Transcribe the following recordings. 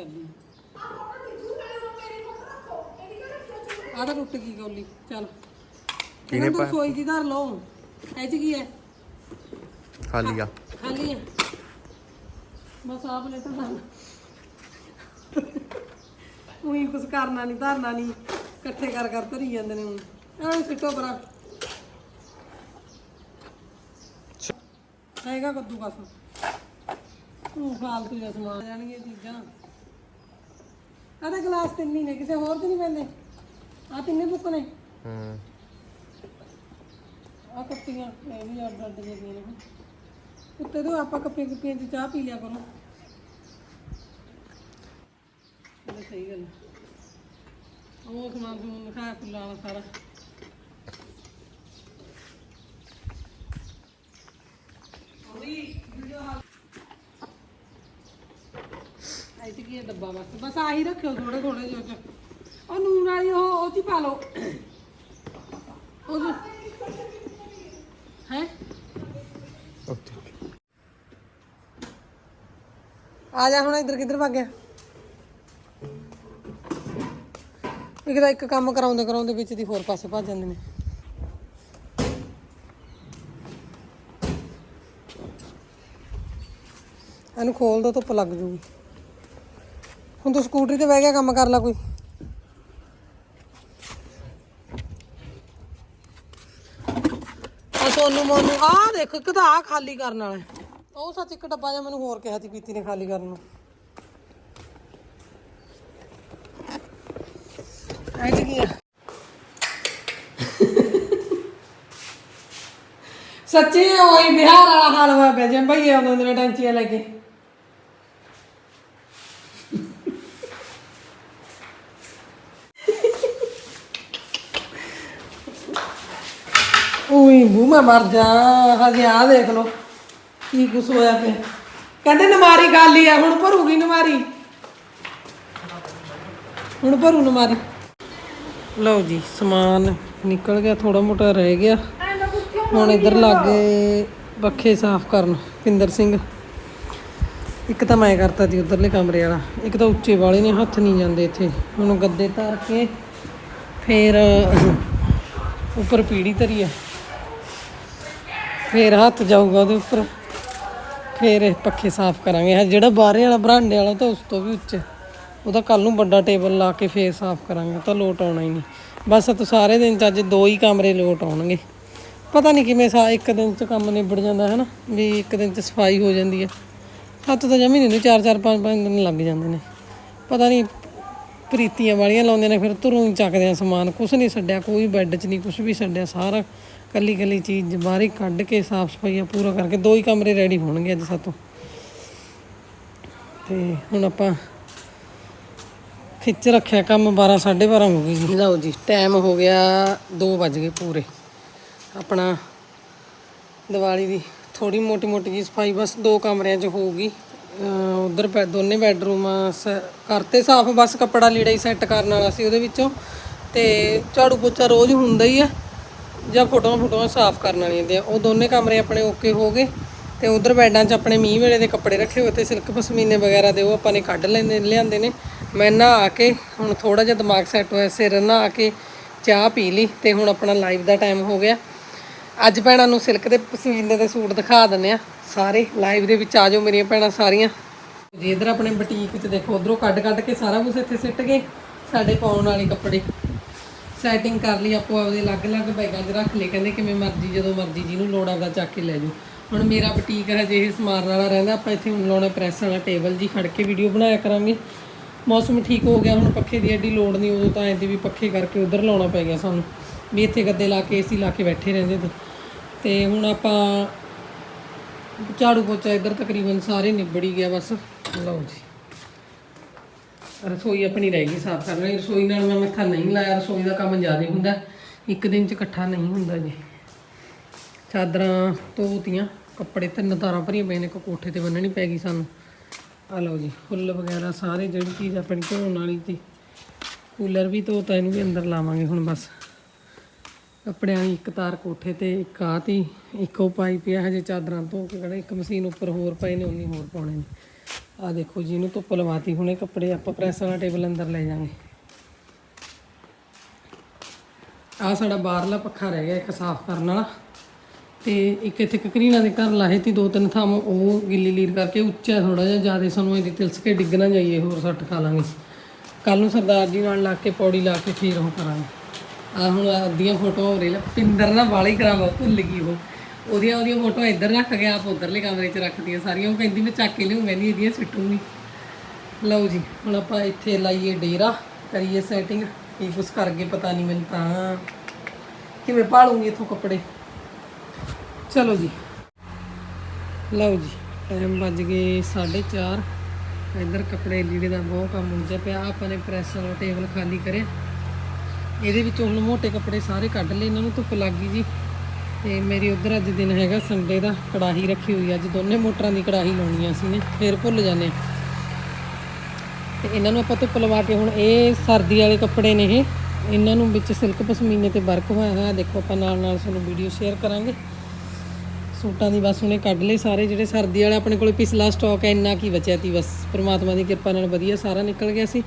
ਕਰਦੀ। ਆ ਤਾਂ ਟੁੱਟ ਗਈ ਗੋਲੀ ਚੱਲ। ਕਿਹਨੇ ਪਾਇਆ? ਸੋਈ ਦੀ ਧਰ ਲਓ। ਇਹ ਚ ਕੀ ਹੈ? ਖਾਲੀ ਆ। ਖਾਲੀ ਹੈ। ਬਸ ਆਪ ਲੈ ਤਾਂ ਧਰ ਉਹੀ ਕੁਝ ਕਰਨਾ ਨਹੀਂ ਧਰਨਾ ਨਹੀਂ ਇਕੱਠੇ ਕਰ ਕਰ ਧਰੀ ਜਾਂਦੇ ਨੇ ਹੁਣ। ਐਂ ਸਿੱਟੋ ਬਰਾ ਹੈਗਾ ਕੱਦੂ ਬਸ। ਉਹ ਫਾਲਤੂ ਜਿਹਾ ਸਮਾਨ ਜਾਣਗੇ ਚੀਜ਼ਾਂ। ਤਾਂ ਗਲਾਸ ਤਿੰਨ ਹੀ ਨੇ ਕਿਸੇ ਹੋਰ ਤੇ ਨਹੀਂ ਪੈਂਦੇ। ਆ ਤਿੰਨੇ ਬੁੱਕ ਨੇ। ਹੂੰ। ਆ ਕੱਪੀਆਂ ਇਹ ਵੀ ਅੱਡ ਅੱਡ ਜਿਹੜੀਆਂ ਨੇ। ਉੱਤੇ ਤੋਂ ਆਪਾਂ ਕੱਪੀਆਂ ਕੱਪੀਆਂ ਚ ਚਾਹ ਪੀ ਲਿਆ ਕਰੋ। ਇਹ ਸਹੀ ਗੱਲ। ਉਹ ਸਮਾਨ ਸਮੂਨ ਦਿਖਾਇਆ ਫੁੱਲਾਂ ਵਾਲਾ ਸਾਰਾ ਆਈ ਤੇ ਕੀ ਹੈ ਡੱਬਾ ਬਸ ਬਸ ਆਹੀ ਰੱਖਿਓ ਥੋੜੇ ਥੋੜੇ ਜਿਹੇ ਚ। ਉਹ ਨੂਨ ਵਾਲੀ ਉਹ ਉਹ ਚ ਹੀ ਪਾ ਲਓ। ਉਹ ਹੈ? ਆ ਜਾ ਹੁਣ ਇੱਧਰ ਕਿੱਧਰ ਭੱਗ ਗਿਆ। ਇੱਕ ਤਾਂ ਇੱਕ ਕੰਮ ਕਰਾਉਂਦੇ ਕਰਾਉਂਦੇ ਵਿੱਚ ਦੀ ਹੋਰ ਪਾਸੇ ਭੱਜ ਜਾਂਦੇ ਨੇ। ਇਹਨੂੰ ਖੋਲ ਦੋ, ਧੁੱਪ ਲੱਗ ਜੂਗੀ। ਹੁਣ ਤੂੰ ਸਕੂਟਰੀ ਤੇ ਬਹਿ ਗਿਆ, ਕੰਮ ਕਰ ਲੈ ਕੋਈ। ਆ ਸੋਨੂੰ ਮੋਨੂੰ, ਆ ਦੇਖ, ਇੱਕ ਤਾਂ ਆ ਖਾਲੀ ਕਰਨ ਵਾਲਾ। ਉਹ ਸੱਚ ਇੱਕ ਡੱਬਾ ਜਿਹਾ ਮੈਨੂੰ ਹੋਰ ਕਿਹਾ ਸੀ ਪੀਤੀ ਨੇ ਖਾਲੀ ਕਰਨ ਨੂੰ। ਐ ਕੀ ਆ? ਸੱਚੀ ਉਹੀ ਬਿਹਾਰ ਵਾਲਾ ਹਾਲ ਹੋਇਆ ਪਿਆ, ਜਿਵੇਂ ਭਈਏ ਆਉਂਦੇ ਹੁੰਦੇ ਟੈਂਚੀਆਂ ਲੈ ਕੇ। ਉਈ ਬੂ ਮੈਂ ਮਰ ਜਾ, ਹਜੇ ਆ ਦੇਖ ਲੋ ਕੀ ਕੁਛ ਹੋਇਆ ਪਿਆ। ਕਹਿੰਦੇ ਨਮਾਰੀ ਖਾਲੀ ਆ, ਹੁਣ ਭਰੂਗੀ ਨਮਾਰੀ। ਹੁਣ ਭਰੂ ਨਮਾਰੀ। ਲਓ ਜੀ, ਸਮਾਨ ਨਿਕਲ ਗਿਆ ਥੋੜਾ ਮੋਟਾ ਰਹਿ ਗਿਆ। ਹੁਣ ਇੱਧਰ ਲਾਗੇ ਪੱਖੇ ਸਾਫ਼ ਕਰਨ, ਪਿੰਦਰ ਸਿੰਘ। ਇੱਕ ਤਾਂ ਮੈਂ ਕਰਤਾ ਸੀ ਉਧਰਲੇ ਕਮਰੇ ਵਾਲਾ, ਇੱਕ ਤਾਂ ਉੱਚੇ ਵਾਲੇ ਨੇ, ਹੱਥ ਨਹੀਂ ਜਾਂਦੇ ਇੱਥੇ। ਹੁਣ ਗੱਦੇ ਧਰ ਕੇ ਫੇਰ ਉੱਪਰ ਪੀੜੀ ਧਰੀ ਆ। ਫੇਰ ਹੱਥ ਜਾਊਗਾ ਉਹਦੇ ਉੱਪਰ। ਫੇਰ ਇਹ ਪੱਖੇ ਸਾਫ਼ ਕਰਾਂਗੇ। ਹਾਂ ਜਿਹੜਾ ਬਾਹਰੇ ਵਾਲਾ ਬਰਾਂਡੇ ਵਾਲਾ ਤਾਂ ਉਸ ਤੋਂ ਵੀ ਉੱਚੇ। ਉਹਦਾ ਕੱਲ ਨੂੰ ਵੱਡਾ ਟੇਬਲ ਲਾ ਕੇ ਫੇਰ ਸਾਫ਼ ਕਰਾਂਗੇ ਤਾਂ ਲੋਟ ਆਉਣਾ ਹੀ ਨਹੀਂ। ਬਸ ਤਾਂ ਸਾਰੇ ਦਿਨ ਚ ਅੱਜ ਦੋ ਹੀ ਕਮਰੇ ਲੋਟ ਆਉਣਗੇ। ਪਤਾ ਨਹੀਂ ਕਿਵੇਂ ਸਾ, ਇੱਕ ਦਿਨ ਚ ਕੰਮ ਨਿਬੜ ਜਾਂਦਾ ਹੈ ਨਾ ਵੀ ਇੱਕ ਦਿਨ ਚ ਸਫ਼ਾਈ ਹੋ ਜਾਂਦੀ ਹੈ। ਹੱਥ ਤਾਂ ਜਮੀ ਨਹੀਂ ਚਾਰ ਚਾਰ, ਪੰਜ ਪੰਜ ਦਿਨ ਲੱਗ ਜਾਂਦੇ ਨੇ। ਪਤਾ ਨਹੀਂ ਪ੍ਰੀਤੀਆਂ ਵਾਲੀਆਂ ਲਾਉਂਦੇ ਨੇ, ਫਿਰ ਤੁਰੋਂ ਹੀ ਚੱਕਦੇ ਆ ਸਮਾਨ। ਕੁਛ ਨਹੀਂ ਛੱਡਿਆ, ਕੋਈ ਬੈੱਡ 'ਚ ਨਹੀਂ, ਕੁਛ ਵੀ ਛੱਡਿਆ, ਸਾਰਾ ਕੱਲੀ ਕੱਲੀ ਚੀਜ਼ ਬਾਹਰ ਹੀ ਕੱਢ ਕੇ ਸਾਫ਼ ਸਫਾਈਆਂ ਪੂਰਾ ਕਰਕੇ ਦੋ ਹੀ ਕਮਰੇ ਰੈਡੀ ਹੋਣਗੇ ਅੱਜ ਸਾਤੋਂ। ਤੇ ਹੁਣ ਆਪਾਂ ਖਿੱਚ ਰੱਖਿਆ ਕੰਮ 12 12:30 ਹੋ ਗਈ ਜੀ। ਲਓ ਜੀ ਟਾਈਮ ਹੋ ਗਿਆ 2 ਵੱਜ ਗਏ ਪੂਰੇ। ਆਪਣਾ ਦੀਵਾਲੀ ਦੀ ਥੋੜੀ ਮੋਟੀ ਮੋਟੀ ਜੀ ਸਫ਼ਾਈ ਬਸ ਦੋ ਕਮਰਿਆਂ 'ਚ ਹੋਊਗੀ। ਉਧਰ ਦੋਨੇ ਬੈੱਡਰੂਮ ਸ- ਕਰਤੇ ਸਾਫ਼ ਬਸ ਕੱਪੜਾ ਲੀੜਾ ਹੀ ਸੈੱਟ ਕਰਨ ਵਾਲਾ ਸੀ ਉਹਦੇ ਵਿੱਚੋਂ। ਤੇ ਝਾੜੂ ਪੋਚਾ ਰੋਜ਼ ਹੁੰਦਾ ਹੀ ਆ। ਜਾਂ ਫੋਟੋਆਂ ਫੋਟੋਆਂ ਸਾਫ਼ ਕਰਨ ਵਾਲੀਆਂ ਹੁੰਦੀਆਂ। ਉਹ ਦੋਨੇ ਕਮਰੇ ਆਪਣੇ ਓਕੇ ਹੋ ਗਏ ਤੇ ਉਧਰ ਬੈਡਾਂ 'ਚ ਆਪਣੇ ਮੀਂਹ ਵੇਲੇ ਦੇ ਕੱਪੜੇ ਰੱਖੇ ਹੋਏ ਤੇ ਸਿਲਕ ਪਸ਼ਮੀਨੇ ਵਗੈਰਾ ਦੇ ਉਹ ਆਪਾਂ ਨੇ ਕੱਢ ਲੈਂਦੇ, ਲਿਆਂਦੇ ਨੇ। ਮੈਂ ਨਹਾ ਕੇ ਹੁਣ ਥੋੜਾ ਜਿਹਾ ਦਿਮਾਗ ਸੈੱਟ ਹੋਇਆ, ਸਿਰ ਨਹਾ ਕੇ ਚਾਹ ਪੀ ਲਈ ਤੇ ਹੁਣ ਆਪਣਾ ਲਾਈਵ ਦਾ ਟਾਈਮ ਹੋ ਗਿਆ। ਅੱਜ ਭੈਣਾਂ ਨੂੰ ਸਿਲਕ ਦੇ ਪਸ਼ਮੀਨੇ ਦੇ ਸੂਟ ਦਿਖਾ ਦਿੰਨੇ ਆ। ਸਾਰੇ ਲਾਈਵ ਦੇ ਵਿੱਚ ਆ ਜਾਓ ਮੇਰੀਆਂ ਭੈਣਾਂ ਸਾਰੀਆਂ। ਜੀ, ਇਧਰ ਆਪਣੇ ਬੁਟੀਕ 'ਚ ਦੇਖੋ, ਉਧਰੋਂ ਕੱਢ ਕੱਢ ਕੇ ਸਾਰਾ ਕੁਝ ਇੱਥੇ ਸਿੱਟ ਗਏ ਸਾਡੇ ਪਾਉਣ ਵਾਲੇ ਕੱਪੜੇ। ਸੈਟਿੰਗ ਕਰ ਲਈ, ਆਪੋ ਆਪਦੇ ਅਲੱਗ-ਅਲੱਗ ਬੈਗਾਂ 'ਚ ਰੱਖ ਲਏ। ਕਹਿੰਦੇ ਕਿਵੇਂ ਮਰਜ਼ੀ, ਜਦੋਂ ਮਰਜ਼ੀ ਜਿਹਨੂੰ ਲੋੜ ਆਉਂਦਾ ਚੱਕ ਕੇ ਲੈ ਜਾਓ। ਹੁਣ ਮੇਰਾ ਬੁਟੀਕ ਹਜੇ ਇਹ ਸਮਾਰਨ ਵਾਲਾ ਰਹਿੰਦਾ, ਆਪਾਂ ਇੱਥੇ ਹੁਣ ਲਾਉਣਾ ਪ੍ਰੈਸ ਵਾਲਾ ਟੇਬਲ ਜੀ ਖੜ ਕੇ ਵੀਡੀਓ ਬਣਾਇਆ ਕਰਾਂਗੇ। ਮੌਸਮ ਠੀਕ ਹੋ ਗਿਆ, ਹੁਣ ਪੱਖੇ ਦੀ ਐਡੀ ਲੋੜ ਨਹੀਂ, ਉਦੋਂ ਤਾਂ ਐਂਦੀ ਵੀ ਪੱਖੇ ਕਰਕੇ ਉਧਰ ਲਾਉਣਾ ਪੈ ਗਿਆ ਸਾਨੂੰ। ਵੀ ਇੱਥੇ ਗੱਦੇ ਲਾ ਕੇ, ਏਸੀ ਲਾ ਕੇ ਬੈਠੇ ਰਹਿੰਦੇ ਤੇ। ਤੇ ਹੁਣ ਆਪਾਂ ਝਾੜੂ ਪੋਚਾ ਇੱਧਰ ਤਕਰੀਬਨ ਸਾਰੇ ਨਿਬੜੀ ਗਿਆ ਬਸ। ਲਓ ਜੀ। ਰਸੋਈ ਆਪਣੀ ਰਹਿ ਗਈ, ਸਾਫ਼ ਕਰਨੀ। ਰਸੋਈ ਨਾਲ ਮੈਂ ਮੱਥਾ ਨਹੀਂ ਲਾਇਆ, ਰਸੋਈ ਦਾ ਕੰਮ ਜ਼ਿਆਦਾ ਹੁੰਦਾ। ਇੱਕ ਦਿਨ ਚ ਇਕੱਠਾ ਨਹੀਂ ਹੁੰਦਾ ਜੀ। ਚਾਦਰਾਂ, ਧੋਤੀਆਂ, ਕੱਪੜੇ ਤਿੰਨ ਤਾਰਾਂ ਭਰੀਆਂ ਪਈਆਂ ਨੇ, ਇੱਕ ਕੋਠੇ ਤੇ ਬੰਨਣੀ ਪੈ ਗਈ ਸਾਨੂੰ। ਆ ਲਓ ਜੀ, ਫੁੱਲ ਵਗੈਰਾ ਸਾਰੇ ਜਿਹੜੀ ਚੀਜ਼ ਆਪਣੀ ਧੋਣ ਵਾਲੀ ਸੀ, ਕੂਲਰ ਵੀ ਧੋਤਾ, ਇਹਨੂੰ ਵੀ ਅੰਦਰ ਲਾਵਾਂਗੇ ਹੁਣ ਬਸ। ਕੱਪੜਿਆਂ ਦੀ ਇੱਕ ਤਾਰ ਕੋਠੇ ਤੇ, ਇੱਕ ਆਹ ਤੀ, ਇੱਕ ਉਹ ਪਾਈ ਪਿਆ ਹਜੇ ਚਾਦਰਾਂ ਧੋ ਕੇ ਕਿਹੜਾ ਇੱਕ ਮਸ਼ੀਨ ਉੱਪਰ ਹੋਰ ਪਏ ਨੇ ਉਨੀ ਹੋਰ ਪਾਉਣੇ ਨੇ। ਆ ਦੇਖੋ ਜੀ, ਇਹਨੂੰ ਧੁੱਪ ਲਵਾਤੀ ਹੁਣੇ ਕੱਪੜੇ, ਆਪਾਂ ਪ੍ਰੈਸ ਵਾਲਾ ਟੇਬਲ ਅੰਦਰ ਲੈ ਜਾਾਂਗੇ ਆ ਸਾਡਾ ਬਾਹਰਲਾ ਪੱਖਾ ਰਹਿ ਗਿਆ, ਇੱਕ ਸਾਫ਼ ਕਰਨ ਵਾਲਾ। ਤੇ ਇੱਕ ਇੱਥੇ ਕਕਰੀਨਾ ਦੇ ਘਰ ਲਾਹੇ ਤੀ, ਦੋ ਤਿੰਨ ਥਾਂ ਉਹ ਗਿੱਲੀ ਲੀਰ ਕਰਕੇ ਉੱਚਾ ਥੋੜਾ ਜਿਹਾ, ਜ਼ਿਆਦਾ ਸਾਨੂੰ ਇਹਦੀ ਤਿਲਸ ਕੇ ਡਿੱਗ ਨਾ ਜਾਈਏ, ਹੋਰ ਸੱਟ ਖਾ ਲਾਂਗੇ। ਕੱਲ ਨੂੰ ਸਰਦਾਰ ਜੀ ਨਾਲ ਲਾ ਕੇ, ਪੌੜੀ ਲਾ ਕੇ ਫੇਰ ਉਹ ਕਰਾਂਗੇ। ਆ ਹੁਣ ਅੱਧੀਆਂ ਫੋਟੋਆਂ ਹੋ ਰਹੀ ਪਿੰਦਰ ਨਾ ਵਾਲੀ ਕਰਾਵਾ, ਭੁੱਲ ਗਈ ਉਹ। ਉਹਦੀਆਂ ਉਹਦੀਆਂ ਫੋਟੋਆਂ ਇੱਧਰ ਰੱਖ ਗਿਆ ਆਪ ਉਧਰਲੇ ਕਮਰੇ 'ਚ ਰੱਖਦੀਆਂ ਸਾਰੀਆਂ। ਉਹ ਕਹਿੰਦੀ ਮੈਂ ਚੱਕ ਕੇ ਲਿਆਉਂ ਕਹਿੰਦੀ ਇਹਦੀਆਂ ਸਿੱਟੂਗੀ ਲਓ ਜੀ, ਹੁਣ ਆਪਾਂ ਇੱਥੇ ਲਾਈਏ ਡੇਰਾ, ਕਰੀਏ ਸੈਟਿੰਗ ਕੀ ਕੁਛ ਕਰ ਗਏ ਪਤਾ ਨਹੀਂ ਮੈਨੂੰ ਤਾਂ। ਕਿਵੇਂ ਪਾਲੂੰਗੀ ਇਥੋਂ ਕੱਪੜੇ? ਚਲੋ ਜੀ। ਲਓ ਜੀ ਟਾਈਮ ਵੱਜ ਗਏ 4:30 ਇੱਧਰ ਕੱਪੜੇ ਲੀੜੇ ਦਾ ਬਹੁਤ ਕੰਮ ਹੁੰਦਾ ਪਿਆ। ਆਪਾਂ ਨੇ ਪ੍ਰੈਸ ਵਾਲਾ ਟੇਬਲ ਖਾਲੀ ਕਰਿਆ। ਇਹਦੇ ਵਿੱਚੋਂ ਹੁਣ ਮੋٹے ਕੱਪੜੇ ਸਾਰੇ ਕੱਢ ਲਏ। ਇਹਨਾਂ ਨੂੰ ਧੁੱਪ ਲੱਗ ਗਈ ਜੀ। ਤੇ ਮੇਰੀ ਉਧਰ ਅੱਜ ਦਿਨ ਹੈਗਾ ਸੰਡੇ ਦਾ, ਕੜਾਹੀ ਰੱਖੀ ਹੋਈ ਆ। ਅੱਜ ਦੋਨੇ ਮੋਟਰਾਂ ਦੀ ਕੜਾਹੀ ਲਾਉਣੀ ਆ ਅਸੀਂ ਨੇ, ਫੇਰ ਭੁੱਲ ਜਾਂਦੇ ਹਾਂ। ਤੇ ਇਹਨਾਂ ਨੂੰ ਆਪਾਂ ਧੁੱਪ ਲਵਾ ਕੇ ਹੁਣ ਇਹ ਸਰਦੀ ਵਾਲੇ ਕੱਪੜੇ ਨੇ ਇਹ। ਇਹਨਾਂ ਨੂੰ ਵਿੱਚ ਸਿਲਕ ਪਸ਼ਮੀਨੇ ਤੇ ਵਰਕ ਹੋਇਆ ਹੋਇਆ, ਦੇਖੋ ਆਪਾਂ ਨਾਲ ਨਾਲ ਤੁਹਾਨੂੰ ਵੀਡੀਓ ਸ਼ੇਅਰ ਕਰਾਂਗੇ। ਸੂਟਾਂ ਦੀ ਬਸ ਉਹਨੇ ਕੱਢ ਲਏ ਸਾਰੇ, ਜਿਹੜੇ ਸਰਦੀ ਵਾਲੇ ਆਪਣੇ ਕੋਲ ਪਿਛਲਾ ਸਟਾਕ ਹੈ ਇੰਨਾ ਕੀ ਬਚਿਆ ਤੀ ਬਸ। ਪ੍ਰਮਾਤਮਾ ਦੀ ਕਿਰਪਾ ਨਾਲ ਵਧੀਆ ਸਾਰਾ ਨਿਕਲ ਗਿਆ ਸੀ।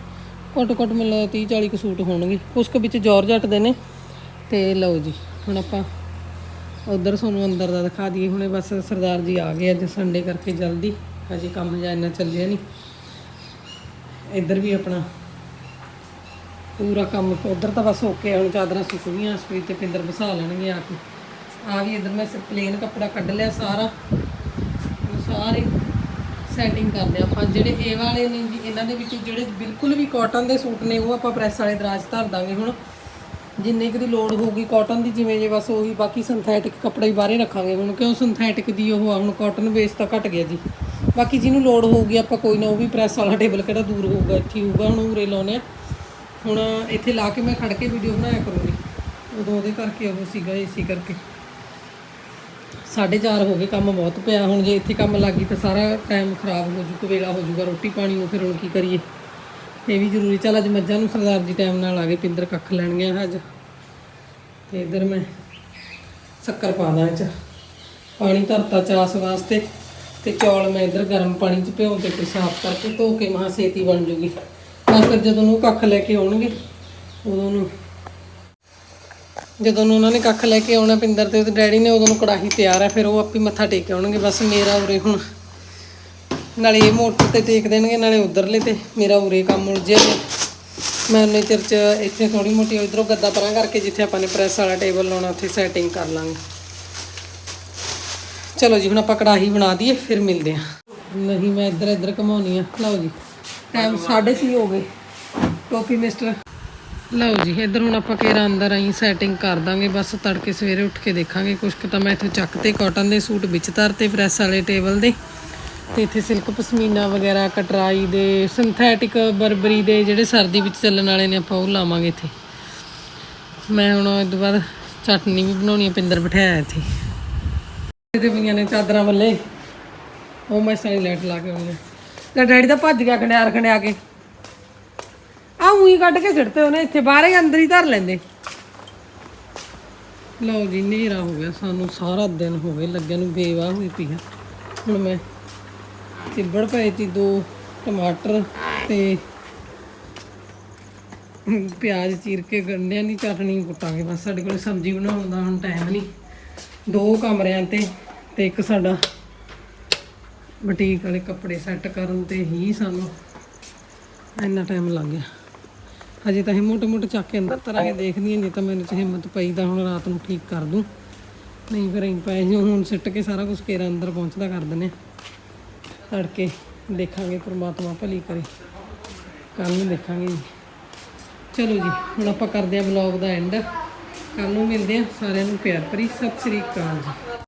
ਘੱਟ ਘੱਟ ਮਿਲ 30 40 ਕੁ ਸੂਟ ਹੋਣਗੇ। ਕੁਛ ਕੁ ਵਿੱਚ ਜੌਰਜੱਟ ਦੇ ਨੇ। ਤੇ ਲਓ ਜੀ, ਹੁਣ ਆਪਾਂ ਉਧਰ ਤੁਹਾਨੂੰ ਅੰਦਰ ਦਾ ਦਿਖਾ ਦਈਏ। ਹੁਣੇ ਬਸ ਸਰਦਾਰ ਜੀ ਆ ਗਏ ਅੱਜ ਸੰਡੇ ਕਰਕੇ ਜਲਦੀ। ਹਜੇ ਕੰਮ ਜਾਂ ਇੰਨਾ ਚੱਲਿਆ ਨਹੀਂ। ਇੱਧਰ ਵੀ ਆਪਣਾ ਪੂਰਾ ਕੰਮ ਉਧਰ ਤਾਂ ਬਸ ਓਕੇ ਹੁਣ ਚਾਦਰਾਂ ਸੁੱਕ ਗਈਆਂ ਸਪੀਡ ਤੇ ਪਿੰਦਰ ਬਸਾ ਲੈਣਗੇ ਆ ਕੇ। ਆ ਵੀ ਇੱਧਰ ਮੈਂ ਪਲੇਨ ਕੱਪੜਾ ਕੱਢ ਲਿਆ ਸਾਰਾ। ਹੁਣ ਸਾਰੇ ਸੈਟਿੰਗ ਕਰਦੇ ਹਾਂ ਆਪਾਂ। ਜਿਹੜੇ ਇਹ ਵਾਲੇ ਨੇ ਜੀ, ਇਹਨਾਂ ਦੇ ਵਿੱਚ ਜਿਹੜੇ ਬਿਲਕੁਲ ਵੀ ਕਾਟਨ ਦੇ ਸੂਟ ਨੇ, ਉਹ ਆਪਾਂ ਪ੍ਰੈਸ ਵਾਲੇ ਦਰਾਜ ਧਰ ਦਾਂਗੇ ਹੁਣ। ਜਿੰਨੇ ਕੁ ਦੀ ਲੋੜ ਹੋਊਗੀ ਕਾਟਨ ਦੀ ਜਿਵੇਂ ਜੇ ਬਸ ਉਹੀ ਬਾਕੀ ਸਿੰਥੈਟਿਕ ਕੱਪੜਾ ਹੀ ਬਾਹਰੇ ਰੱਖਾਂਗੇ। ਹੁਣ ਕਿਉਂ ਸਿੰਥੈਟਿਕ ਦੀ ਉਹ ਆ, ਹੁਣ ਕਾਟਨ ਬੇਸ ਤਾਂ ਘਟ ਗਿਆ ਜੀ। ਬਾਕੀ ਜਿਹਨੂੰ ਲੋੜ ਹੋਊਗੀ ਆਪਾਂ ਕੋਈ ਨਾ, ਉਹ ਵੀ ਪ੍ਰੈਸ ਵਾਲਾ ਟੇਬਲ ਕਿਹੜਾ ਦੂਰ ਹੋਊਗਾ, ਇੱਥੇ ਹੋਊਗਾ ਹੁਣ ਉਰੇ ਲਾਉਨੇ ਆ। ਹੁਣ ਇੱਥੇ ਲਾ ਕੇ ਮੈਂ ਖੜ ਕੇ ਵੀਡੀਓ ਬਣਾਇਆ ਕਰੂੰਗੀ। ਉਦੋਂ ਉਹਦੇ ਕਰਕੇ ਉਹ ਸੀਗਾ ਏਸੀ ਕਰਕੇ। 4:30 ਹੋ ਗਏ, ਕੰਮ ਬਹੁਤ ਪਿਆ। ਹੁਣ ਜੇ ਇੱਥੇ ਕੰਮ ਲੱਗੀ ਤਾਂ ਸਾਰਾ ਟਾਈਮ ਖਰਾਬ ਹੋ ਜੂ ਵੇਲਾ ਹੋ ਜੂਗਾ, ਰੋਟੀ ਪਾਣੀ ਨੂੰ, ਫਿਰ ਹੁਣ ਕੀ ਕਰੀਏ? ਇਹ ਵੀ ਜ਼ਰੂਰੀ। ਚੱਲ ਅੱਜ ਮੱਝਾਂ ਨੂੰ ਸਰਦਾਰ ਜੀ ਟਾਈਮ ਨਾਲ ਆ ਗਏ, ਪਿੰਦਰ ਕੱਖ ਲੈਣ ਗਿਆ ਅੱਜ। ਤੇ ਇਧਰ ਮੈਂ ਸ਼ੱਕਰ ਪਾ ਦਾਂ ਇਹ ਚ ਪਾਣੀ ਧਰਤਾ ਚਾਸ ਵਾਸਤੇ ਤੇ ਚੌਲ ਮੈਂ ਇਧਰ ਗਰਮ ਪਾਣੀ ਚ ਭਿਓ ਕੇ ਤੇ ਸਾਫ਼ ਕਰਕੇ ਧੋ ਕੇ ਮਹਾ ਛੇਤੀ ਬਣ ਜੂਗੀ। ਤਾਂ ਫਿਰ ਜਦੋਂ ਨੂੰ ਕੱਖ ਲੈ ਕੇ ਆਉਣਗੇ, ਉਦੋਂ ਨੂੰ ਜਦੋਂ ਨੂੰ ਉਹਨਾਂ ਨੇ ਕੱਖ ਲੈ ਕੇ ਆਉਣਾ ਪਿੰਦਰ ਤੇ ਉਹਦੇ ਡੈਡੀ ਨੇ, ਉਦੋਂ ਨੂੰ ਕੜਾਹੀ ਤਿਆਰ ਹੈ ਫਿਰ ਉਹ ਆਪੇ ਮੱਥਾ ਟੇਕ ਆਉਣਗੇ। ਬਸ ਮੇਰਾ ਉਰੇ ਹੁਣ ਨਾਲੇ ਇਹ ਮੋਟਰ ਤੇ ਟੇਕ ਦੇਣਗੇ, ਨਾਲੇ ਉਧਰਲੇ ਤੇ ਮੇਰਾ ਉਰੇ ਕੰਮ ਉਲਝਿਆ ਗਿਆ ਮੈਂ ਉਹਨੇ ਚਿਰ ਚ ਇੱਥੇ ਥੋੜੀ ਮੋਟੀ ਇਧਰੋਂ ਗੱਦਾ ਪਰਾਂ ਕਰਕੇ ਜਿੱਥੇ ਆਪਾਂ ਨੇ ਪ੍ਰੈਸ ਵਾਲਾ ਟੇਬਲ ਲਾਉਣਾ, ਉੱਥੇ ਸੈਟਿੰਗ ਕਰ ਲਾਂਗੇ। ਚਲੋ ਜੀ, ਹੁਣ ਆਪਾਂ ਕੜਾਹੀ ਬਣਾ ਦਈਏ, ਫਿਰ ਮਿਲਦੇ ਹਾਂ। ਨਹੀਂ, ਮੈਂ ਇੱਧਰ ਇੱਧਰ ਘਮਾਉਣੀ ਆ। ਲਓ ਜੀ ਟਾਈਮ 6:30 ਹੋ ਗਏ। ਟੋਪੀ ਮਿਸਟਰ ਲਓ ਜੀ, ਇੱਧਰ ਹੁਣ ਆਪਾਂ ਕੇਰਾ ਅੰਦਰ ਆਈ ਸੈਟਿੰਗ ਕਰ ਦਾਂਗੇ। ਬਸ ਤੜਕੇ ਸਵੇਰੇ ਉੱਠ ਕੇ ਦੇਖਾਂਗੇ ਕੁਛ ਤਾਂ ਮੈਂ ਇੱਥੇ ਚੱਕ ਤੇ ਕਾਟਨ ਦੇ ਸੂਟ ਵਿੱਚ ਧਰਤੇ ਪ੍ਰੈਸ ਵਾਲੇ ਟੇਬਲ ਦੇ। ਤੇ ਇੱਥੇ ਸਿਲਕ ਪਸ਼ਮੀਨਾ ਵਗੈਰਾ, ਕਟਰਾਈ ਦੇ ਸਿੰਥੈਟਿਕ ਬਰਬਰੀ ਦੇ ਜਿਹੜੇ ਸਰਦੀ ਵਿੱਚ ਚੱਲਣ ਵਾਲੇ ਨੇ, ਆਪਾਂ ਉਹ ਲਾਵਾਂਗੇ ਇੱਥੇ। ਮੈਂ ਹੁਣ ਇਸ ਤੋਂ ਬਾਅਦ ਚਟਨੀ ਵੀ ਬਣਾਉਣੀ ਹੈ ਪਿੰਦਰ ਬਿਠਾਇਆ ਇੱਥੇ। ਇਹਦੇ ਪਈਆਂ ਨੇ ਚਾਦਰਾਂ ਵੱਲੇ। ਉਹ ਮੈਂ ਸਾਰੀ ਲਾਈਟ ਲਾ ਕੇ ਆਉਂਦੀ ਤੇ ਡੈਡੀ ਦਾ ਭੱਜ ਗਿਆ ਖੰਡਿਆਰ ਖੰਡਿਆ ਕੇ। ਆ ਉਹੀ ਕੱਢ ਕੇ ਸਿੱਟਦੇ ਉਹਨੇ, ਇੱਥੇ ਬਾਹਰ ਹੀ ਅੰਦਰ ਹੀ ਧਰ ਲੈਂਦੇ। ਲਓ ਜੀ, ਹਨੇਰਾ ਹੋ ਗਿਆ, ਸਾਨੂੰ ਸਾਰਾ ਦਿਨ ਹੋ ਗਏ, ਲੱਗਿਆ ਨੂੰ ਬੇਵਾਹ ਹੋਈ ਪਈ ਆ। ਹੁਣ ਮੈਂ ਚਿੱਬੜ ਪਏ ਸੀ, ਦੋ ਟਮਾਟਰ ਤੇ ਪਿਆਜ਼ ਚੀਰ ਕੇ ਗੰਢਿਆਂ ਦੀ ਚਟਣੀ ਕੁੱਟਾਂਗੇ। ਬਸ ਸਾਡੇ ਕੋਲ ਸਬਜ਼ੀ ਬਣਾਉਣ ਦਾ ਹੁਣ ਟਾਈਮ ਨਹੀਂ ਦੋ ਕਮਰਿਆਂ ਤੇ ਤੇ ਇੱਕ ਸਾਡਾ ਬੁਟੀਕ ਵਾਲੇ ਕੱਪੜੇ ਸੈੱਟ ਕਰਨ ਤੇ ਹੀ ਸਾਨੂੰ ਇੰਨਾ ਟਾਈਮ ਲੱਗ ਗਿਆ। ਹਜੇ ਤਾਂ ਇਹ ਮੋਟੇ ਮੋਟੇ ਚੱਕ ਕੇ ਅੰਦਰ ਤਰਾਂਗੇ ਦੇਖਦੀਆਂ ਜੇ ਤਾਂ ਮੈਨੂੰ ਚ ਹਿੰਮਤ ਪਈ ਤਾਂ ਹੁਣ ਰਾਤ ਨੂੰ ਠੀਕ ਕਰ ਦੂੰ। ਨਹੀਂ ਫਿਰ ਅਸੀਂ ਪਏ ਜੀ ਹੁਣ ਸਿੱਟ ਕੇ ਸਾਰਾ ਕੁਝ ਕੇਰਾ ਅੰਦਰ ਪਹੁੰਚਦਾ ਕਰ ਦਿੰਦੇ ਹਾਂ। ਤੜਕੇ ਦੇਖਾਂਗੇ ਪ੍ਰਮਾਤਮਾ ਭਲੀ ਕਰੇ। ਕੱਲ ਨੂੰ ਦੇਖਾਂਗੇ ਜੀ। ਚਲੋ ਜੀ, ਹੁਣ ਆਪਾਂ ਕਰਦੇ ਹਾਂ ਵਲੌਗ ਦਾ ਐਂਡ ਕੱਲ ਨੂੰ ਮਿਲਦੇ ਹਾਂ ਸਾਰਿਆਂ ਨੂੰ ਪਿਆਰ ਭਰੀ। ਸਤਿ ਸ੍ਰੀ ਅਕਾਲ ਜੀ।